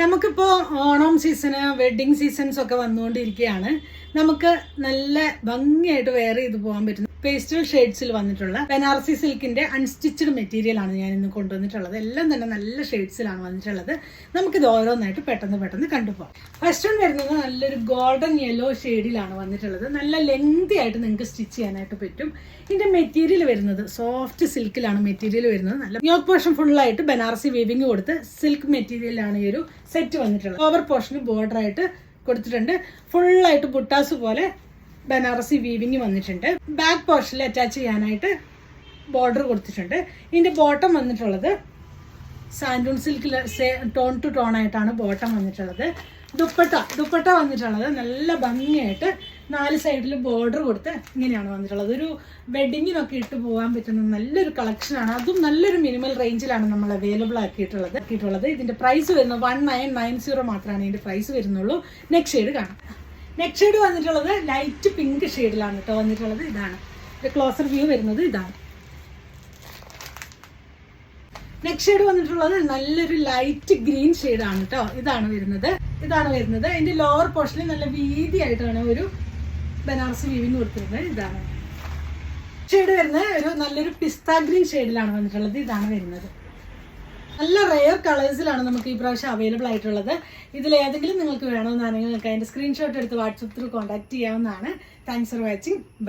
നമുക്കിപ്പോ Onam season wedding seasons ഒക്കെ വന്നുകൊണ്ടിരിക്കുകയാണ്. നമുക്ക് നല്ല ഭംഗിയായിട്ട് വെയർ ചെയ്ത് പോകാൻ പറ്റുന്ന പേസ്റ്റൽ ഷെയ്ഡ്സിൽ വന്നിട്ടുള്ള ബനാറസി സിൽക്കിന്റെ അൺസ്റ്റിച്ചഡ് മെറ്റീരിയൽ ആണ് ഞാൻ ഇന്ന് കൊണ്ടുവന്നിട്ടുള്ളത്. എല്ലാം തന്നെ നല്ല ഷെയ്ഡ്സിലാണ് വന്നിട്ടുള്ളത്. നമുക്കിത് ഓരോന്നായിട്ട് പെട്ടെന്ന് പെട്ടെന്ന് കണ്ടുപോകാം. ഫസ്റ്റ് വൺ വരുന്നത് നല്ലൊരു ഗോൾഡൻ യെല്ലോ ഷെയ്ഡിലാണ് വന്നിട്ടുള്ളത്. നല്ല ലെങ്തി ആയിട്ട് നിങ്ങൾക്ക് സ്റ്റിച്ച് ചെയ്യാനായിട്ട് പറ്റും. ഇതിന്റെ മെറ്റീരിയൽ വരുന്നത് സോഫ്റ്റ് സിൽക്കിലാണ് മെറ്റീരിയൽ വരുന്നത്. നല്ല യോക്ക് പോർഷൻ ഫുള്ളായിട്ട് ബനാറസി വീവിങ് കൊടുത്ത് സിൽക്ക് മെറ്റീരിയലാണ് ഈ ഒരു സെറ്റ് വന്നിട്ടുള്ളത്. ഓവർ പോർഷന് ബോർഡർ ആയിട്ട് കൊടുത്തിട്ടുണ്ട്. ഫുള്ളായിട്ട് ബുട്ടാസ് പോലെ ബനാറസി വീവിങ് വന്നിട്ടുണ്ട്. ബാക്ക് പോർഷനിൽ അറ്റാച്ച് ചെയ്യാനായിട്ട് ബോർഡർ കൊടുത്തിട്ടുണ്ട്. ഇതിന്റെ ബോട്ടം വന്നിട്ടുള്ളത് സാൻഡൂൺ സിൽക്കിൽ ടോൺ ടു ടോൺ ആയിട്ടാണ് ബോട്ടം വന്നിട്ടുള്ളത്. ദുപ്പട്ട ദുപ്പട്ട വന്നിട്ടുള്ളത്. നല്ല ഭംഗിയായിട്ട് നാല് സൈഡിൽ ബോർഡർ കൊടുത്ത് ഇങ്ങനെയാണ് വന്നിട്ടുള്ളത്. ഒരു വെഡിങ്ങിനൊക്കെ ഇട്ട് പോകാൻ പറ്റുന്ന നല്ലൊരു കളക്ഷനാണ് അതും നല്ലൊരു മിനിമൽ റേഞ്ചിലാണ് നമ്മൾ അവൈലബിൾ ആക്കിയിട്ടുള്ളത് ആക്കിയിട്ടുള്ളത്. ഇതിന്റെ പ്രൈസ് വരുന്നത് വൺ നയൻ നയൻ സീറോ മാത്രമാണ് ഇതിന്റെ പ്രൈസ് വരുന്നുള്ളൂ. നെക്സ്റ്റ് ഷെയ്ഡ് കാണാം. നെക്സ്റ്റ് ഷെയ്ഡ് വന്നിട്ടുള്ളത് ലൈറ്റ് പിങ്ക് ഷെയ്ഡിലാണ് കേട്ടോ വന്നിട്ടുള്ളത്. ഇതാണ്. ക്ലോസർ വ്യൂ വരുന്നത് ഇതാണ്. നെക്സ്റ്റ് ഷെയ്ഡ് വന്നിട്ടുള്ളത് നല്ലൊരു ലൈറ്റ് ഗ്രീൻ ആണ് കേട്ടോ ഇതാണ് വരുന്നത്. ഇതാണ് വരുന്നത്. അതിന്റെ ലോവർ പോർഷനിൽ നല്ല വീതിയായിട്ടാണ് ഒരു ബനാറസി വീവിന് കൊടുത്തിരുന്നത്. ഇതാണ്. ഷെയ്ഡ് വരുന്നത് ഒരു നല്ലൊരു പിസ്ത ഗ്രീൻ ഷെയ്ഡിലാണ് വന്നിട്ടുള്ളത്. ഇതാണ് വരുന്നത്. നല്ല റെയർ കളേഴ്സിലാണ് നമുക്ക് ഈ പ്രാവശ്യം അവൈലബിൾ ആയിട്ടുള്ളത്. ഇതിൽ ഏതെങ്കിലും നിങ്ങൾക്ക് വേണമെന്നാണെങ്കിൽ നിങ്ങൾക്ക് അതിന്റെ സ്ക്രീൻഷോട്ട് എടുത്ത് വാട്സപ്പ് ത്രൂ കോൺടാക്ട് ചെയ്യാവുന്നതാണ്. Thanks for watching bye